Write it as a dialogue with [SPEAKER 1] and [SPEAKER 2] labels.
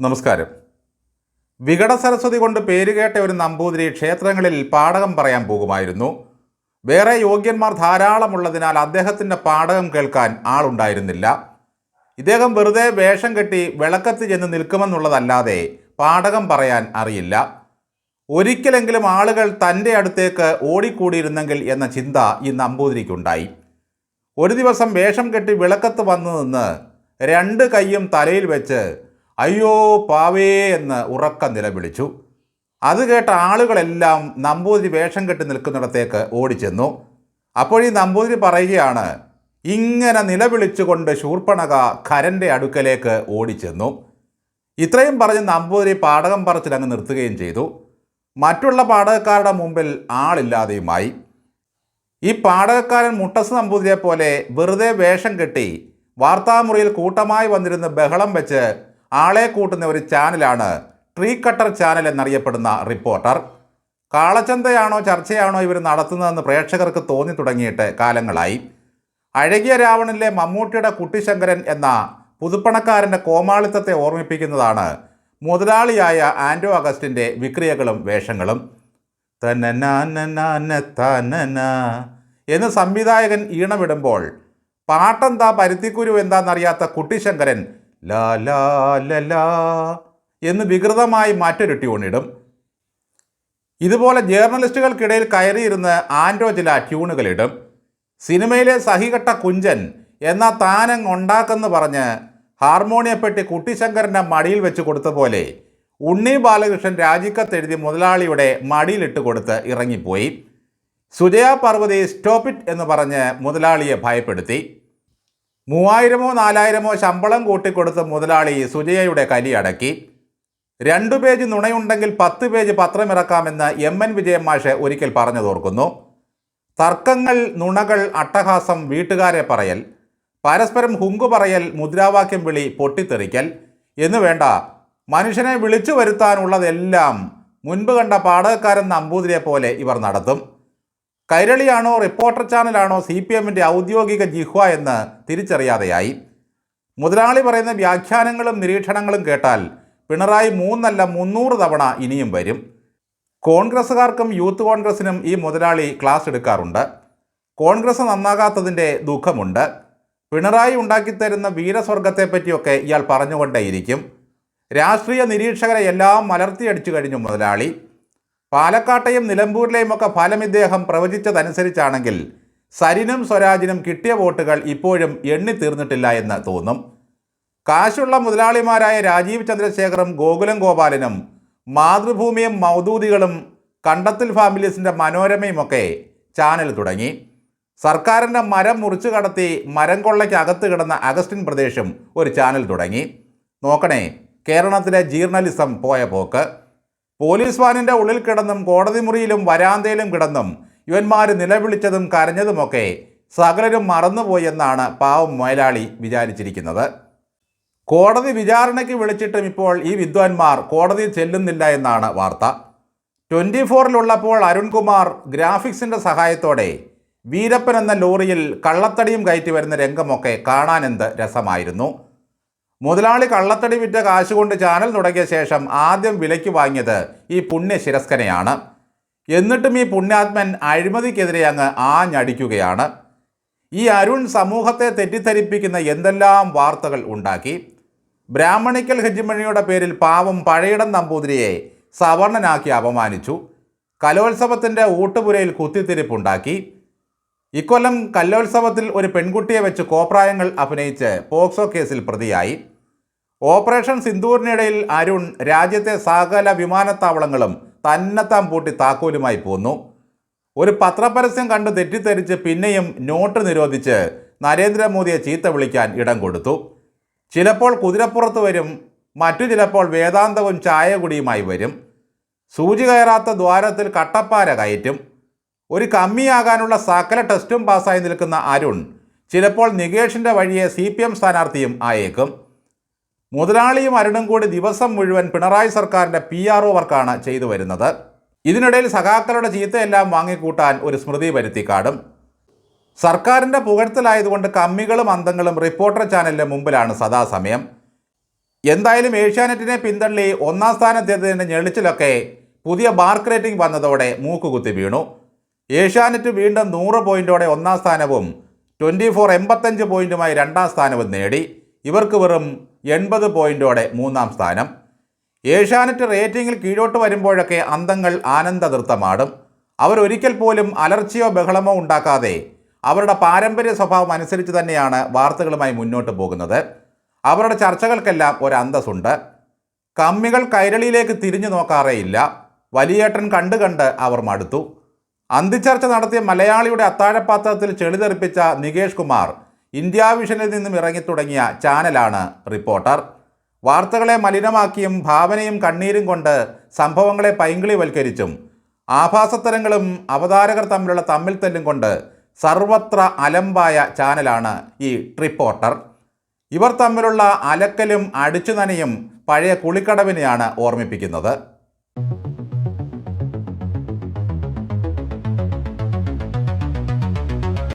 [SPEAKER 1] നമസ്കാരം. വികട സരസ്വതി കൊണ്ട് പേരുകേട്ട ഒരു നമ്പൂതിരി ക്ഷേത്രങ്ങളിൽ പാടകം പറയാൻ പോകുമായിരുന്നു. വേറെ യോഗ്യന്മാർ ധാരാളമുള്ളതിനാൽ അദ്ദേഹത്തിന്റെ പാടകം കേൾക്കാൻ ആളുണ്ടായിരുന്നില്ല. ഇദ്ദേഹം വെറുതെ വേഷം കെട്ടി വിളക്കത്ത് ചെന്ന് നിൽക്കുമെന്നുള്ളതല്ലാതെ പാടകം പറയാൻ അറിയില്ല. ഒരിക്കലെങ്കിലും ആളുകൾ തന്റെ അടുത്തേക്ക് ഓടിക്കൂടിയിരുന്നെങ്കിൽ എന്ന ചിന്ത ഈ നമ്പൂതിരിക്കുണ്ടായി. ഒരു ദിവസം വേഷം കെട്ടി വിളക്കത്ത് വന്നു നിന്ന് രണ്ട് കൈയും തലയിൽ വെച്ച് അയ്യോ പാവേ എന്ന് ഉറക്കം നിലവിളിച്ചു. അത് കേട്ട ആളുകളെല്ലാം നമ്പൂതിരി വേഷം കെട്ടി നിൽക്കുന്നിടത്തേക്ക് ഓടിച്ചെന്നു. അപ്പോൾ ഈ നമ്പൂതിരി പറയുകയാണ് ഇങ്ങനെ നിലവിളിച്ചുകൊണ്ട് ശൂർപ്പണക ഖരന്റെ അടുക്കലേക്ക് ഓടിച്ചെന്നു. ഇത്രയും പറഞ്ഞ് നമ്പൂതിരി പാടകം പറച്ചിൽ അങ്ങ് നിർത്തുകയും ചെയ്തു. മറ്റുള്ള പാടകക്കാരുടെ മുമ്പിൽ ആളില്ലാതെയുമായി. ഈ പാടകക്കാരൻ മുട്ടസ് നമ്പൂതിരിയെ പോലെ വെറുതെ വേഷം കെട്ടി വാർത്താമുറിയിൽ കൂട്ടമായി വന്നിരുന്ന് ബഹളം വെച്ച് ആളെ കൂട്ടുന്ന ഒരു ചാനലാണ് ട്രീ കട്ടർ ചാനൽ എന്നറിയപ്പെടുന്ന റിപ്പോർട്ടർ. കാളച്ചന്തയാണോ ചർച്ചയാണോ ഇവർ നടത്തുന്നതെന്ന് പ്രേക്ഷകർക്ക് തോന്നി തുടങ്ങിയിട്ട് കാലങ്ങളായി. അഴകിയ രാവണനിലെ മമ്മൂട്ടിയുടെ കുട്ടിശങ്കരൻ എന്ന പുതുപ്പണക്കാരന്റെ കോമാളിത്തത്തെ ഓർമ്മിപ്പിക്കുന്നതാണ് മുതലാളിയായ ആൻഡോ അഗസ്റ്റിന്റെ വിക്രിയകളും വേഷങ്ങളും. തനന എന്ന് സംവിധായകൻ ഈണമിടുമ്പോൾ പാട്ടെന്താ പരുത്തിക്കുരു എന്താണെന്നറിയാത്ത കുട്ടിശങ്കരൻ ലാ ലാ ല എന്ന് വികൃതമായി മറ്റൊരു ട്യൂണിടും ഇതുപോലെ ജേർണലിസ്റ്റുകൾക്കിടയിൽ കയറിയിരുന്ന് ആൻഡ്രോ ചില ട്യൂണുകളിടും. സിനിമയിലെ സഹികെട്ട കുഞ്ചൻ എന്ന താനങ് ഉണ്ടാക്കെന്ന് പറഞ്ഞ് ഹാർമോണിയപ്പെട്ടി കുട്ടിശങ്കരന്റെ മടിയിൽ വെച്ച് കൊടുത്ത പോലെ ഉണ്ണി ബാലകൃഷ്ണൻ രാജിക്കത്തെഴുതി മുതലാളിയുടെ മടിയിലിട്ട് കൊടുത്ത് ഇറങ്ങിപ്പോയി. സുജയാ പാർവതി സ്റ്റോപ്പിറ്റ് എന്ന് പറഞ്ഞ് മുതലാളിയെ ഭയപ്പെടുത്തി. മൂവായിരമോ നാലായിരമോ ശമ്പളം കൂട്ടിക്കൊടുത്ത് മുതലാളി സുജയയുടെ കലി അടക്കി. രണ്ടു പേജ് നുണയുണ്ടെങ്കിൽ പത്ത് പേജ് പത്രമിറക്കാമെന്ന് എം എൻ വിജയൻ മാഷ് ഒരിക്കൽ പറഞ്ഞു തോർക്കുന്നു തർക്കങ്ങൾ നുണകൾ അട്ടഹാസം വീട്ടുകാരെ പറയൽ പരസ്പരം ഹുങ്കു പറയൽ മുദ്രാവാക്യം വിളി പൊട്ടിത്തെറിക്കൽ എന്ന് വേണ്ട. മനുഷ്യനെ വിളിച്ചു വരുത്താനുള്ളതെല്ലാം മുൻപ് കണ്ട പാടകക്കാരൻ നമ്പൂതിരിയെ പോലെ ഇവർ നടത്തും. കൈരളിയാണോ റിപ്പോർട്ടർ ചാനലാണോ സി പി എമ്മിന്റെ ഔദ്യോഗിക ജിഹ്വ എന്ന് തിരിച്ചറിയാതെയായി. മുതലാളി പറയുന്ന വ്യാഖ്യാനങ്ങളും നിരീക്ഷണങ്ങളും കേട്ടാൽ പിണറായി മൂന്നല്ല മുന്നൂറ് തവണ ഇനിയും വരും. കോൺഗ്രസ്സുകാർക്കും യൂത്ത് കോൺഗ്രസിനും ഈ മുതലാളി ക്ലാസ് എടുക്കാറുണ്ട്. കോൺഗ്രസ് നന്നാകാത്തതിന്റെ ദുഃഖമുണ്ട്. പിണറായി ഉണ്ടാക്കിത്തരുന്ന വീരസ്വർഗത്തെപ്പറ്റിയൊക്കെ ഇയാൾ പറഞ്ഞുകൊണ്ടേയിരിക്കും. രാഷ്ട്രീയ നിരീക്ഷകരെ എല്ലാം മലർത്തിയടിച്ചു കഴിഞ്ഞു മുതലാളി. പാലക്കാട്ടെയും നിലമ്പൂരിലെയും ഒക്കെ ഫലം ഇദ്ദേഹം പ്രവചിച്ചതനുസരിച്ചാണെങ്കിൽ സരിനും സ്വരാജിനും കിട്ടിയ വോട്ടുകൾ ഇപ്പോഴും എണ്ണി തീർന്നിട്ടില്ല എന്ന് തോന്നും. കാശുള്ള മുതലാളിമാരായ രാജീവ് ചന്ദ്രശേഖറും ഗോകുലം ഗോപാലനും മാതൃഭൂമിയും മൗദൂദികളും കണ്ടത്തിൽ ഫാമിലീസിന്റെ മനോരമയുമൊക്കെ ചാനൽ തുടങ്ങി. സർക്കാരിന്റെ മരം മുറിച്ചു കടത്തി മരം കൊള്ളയ്ക്കകത്ത് കിടന്ന അഗസ്റ്റിൻ പ്രദേശും ഒരു ചാനൽ തുടങ്ങി. നോക്കണേ കേരളത്തിലെ ജീർണലിസം പോയ പോക്ക്. പോലീസ് വാനിന്റെ ഉള്ളിൽ കിടന്നും കോടതി മുറിയിലും വരാന്തയിലും കിടന്നും ഇവന്മാർ നിലവിളിച്ചതും കരഞ്ഞതുമൊക്കെ സകലരും മറന്നുപോയെന്നാണ് പാവം മൊയലാളി വിചാരിച്ചിരിക്കുന്നത്. കോടതി വിചാരണയ്ക്ക് വിളിച്ചിട്ടും ഇപ്പോൾ ഈ വിദ്വാൻമാർ കോടതി ചെല്ലുന്നില്ല എന്നാണ് വാർത്ത. ട്വന്റി ഫോറിലുള്ളപ്പോൾ അരുൺകുമാർ ഗ്രാഫിക്സിന്റെ സഹായത്തോടെ വീരപ്പൻ എന്ന ലോറിയിൽ കള്ളത്തടിയും കയറ്റി വരുന്ന രംഗമൊക്കെ കാണാനെന്ത് രസമായിരുന്നു. മുതലാളി കള്ളത്തടി വിറ്റ കാശുകൊണ്ട് ചാനൽ തുടങ്ങിയ ശേഷം ആദ്യം വിലയ്ക്ക് വാങ്ങിയത് ഈ പുണ്യ ശിരസ്കനെയാണ് എന്നിട്ടും ഈ പുണ്യാത്മൻ അഴിമതിക്കെതിരെ അങ്ങ് ആഞ്ഞടിക്കുകയാണ്. ഈ അരുൺ സമൂഹത്തെ തെറ്റിദ്ധരിപ്പിക്കുന്ന എന്തെല്ലാം വാർത്തകൾ ഉണ്ടാക്കി? ബ്രാഹ്മണിക്കൽ ഹെജിമണിയുടെ പേരിൽ പാവം പഴയിടം നമ്പൂതിരിയെ സവർണനാക്കി അപമാനിച്ചു. കലോത്സവത്തിന്റെ ഊട്ടുപുരയിൽ കുത്തിത്തിരിപ്പുണ്ടാക്കി. ഇക്കൊല്ലം കല്ലോത്സവത്തിൽ ഒരു പെൺകുട്ടിയെ വെച്ച് കോപ്രായങ്ങൾ അഭിനയിച്ച് പോക്സോ കേസിൽ പ്രതിയായി. ഓപ്പറേഷൻ സിന്ദൂറിനിടയിൽ അരുൺ രാജ്യത്തെ സകല വിമാനത്താവളങ്ങളും തന്നെത്താൻ പൂട്ടി താക്കോലുമായി പോന്നു. ഒരു പത്രപരസ്യം കണ്ട് തെറ്റിദ്ധരിച്ച് പിന്നെയും നോട്ട് നിരോധിച്ച് നരേന്ദ്രമോദിയെ ചീത്ത വിളിക്കാൻ ഇടം കൊടുത്തു. ചിലപ്പോൾ കുതിരപ്പുറത്ത് വരും മറ്റു ചിലപ്പോൾ വേദാന്തവും ചായകുടിയുമായി വരും. സൂചി കയറാത്ത ദ്വാരത്തിൽ കട്ടപ്പാര കയറ്റും. ഒരു കമ്മിയാകാനുള്ള സകല ടെസ്റ്റും പാസ്സായി നിൽക്കുന്ന അരുൺ ചിലപ്പോൾ നികേഷിന്റെ വഴിയെ സി പി എം സ്ഥാനാർത്ഥിയും ആയേക്കും. മുതലാളിയും അരുണും കൂടി ദിവസം മുഴുവൻ പിണറായി സർക്കാരിന്റെ പി ആർ ഒ വർക്കാണ് ചെയ്തു വരുന്നത്. ഇതിനിടയിൽ സഖാക്കളുടെ ചീത്തയെല്ലാം വാങ്ങിക്കൂട്ടാൻ ഒരു സ്മൃതി വരുത്തിക്കാടും സർക്കാരിന്റെ പുകഴ്ത്തലായതുകൊണ്ട് കമ്മികളും അന്തങ്ങളും റിപ്പോർട്ടർ ചാനലിന്റെ മുമ്പിലാണ് സദാസമയം. എന്തായാലും ഏഷ്യാനെറ്റിനെ പിന്തള്ളി ഒന്നാം സ്ഥാനത്തെത്തിയതിന്റെ ഞെളിച്ചിലൊക്കെ പുതിയ ബാർക്ക് റേറ്റിംഗ് വന്നതോടെ മൂക്കുകുത്തി വീണു. ഏഷ്യാനെറ്റ് വീണ്ടും നൂറ് പോയിന്റോടെ ഒന്നാം സ്ഥാനവും ട്വന്റി ഫോർ എൺപത്തഞ്ച് പോയിന്റുമായി രണ്ടാം സ്ഥാനവും നേടി. ഇവർക്ക് വെറും എൺപത് പോയിന്റോടെ മൂന്നാം സ്ഥാനം. ഏഷ്യാനെറ്റ് റേറ്റിംഗിൽ കീഴോട്ട് വരുമ്പോഴൊക്കെ അന്തങ്ങൾ നൃത്തമാടും അവരൊരിക്കൽ പോലും അലർച്ചയോ ബഹളമോ ഉണ്ടാക്കാതെ അവരുടെ പാരമ്പര്യ സ്വഭാവം അനുസരിച്ച് തന്നെയാണ് വാർത്തകളുമായി മുന്നോട്ട് പോകുന്നത്. അവരുടെ ചർച്ചകൾക്കെല്ലാം ഒരു അന്തസ്സുണ്ട് കമ്മികൾ കൈരളിയിലേക്ക് തിരിഞ്ഞു നോക്കാറേയില്ല. വലിയേട്ടൻ കണ്ടു കണ്ട് അവർ മടുത്തു. അന്തിച്ചർച്ച നടത്തിയ മലയാളിയുടെ അത്താഴപാത്രത്തിൽ ചെളിതെറിപ്പിച്ച നികേഷ് കുമാർ ഇന്ത്യ വിഷനിൽ നിന്നും ഇറങ്ങിത്തുടങ്ങിയ ചാനലാണ് റിപ്പോർട്ടർ. വാർത്തകളെ മലിനമാക്കിയും ഭാവനയും കണ്ണീരും കൊണ്ട് സംഭവങ്ങളെ പൈങ്കിളിവൽക്കരിച്ചും ആഭാസത്തരങ്ങളും അവതാരകർ തമ്മിലുള്ള തമ്മിൽ തല്ലും കൊണ്ട് സർവത്ര അലമ്പായ ചാനലാണ് ഈ റിപ്പോർട്ടർ. ഇവർ തമ്മിലുള്ള അലക്കലും അടിച്ചുനനയും പഴയ കുളിക്കടവിനെയാണ് ഓർമ്മിപ്പിക്കുന്നത്.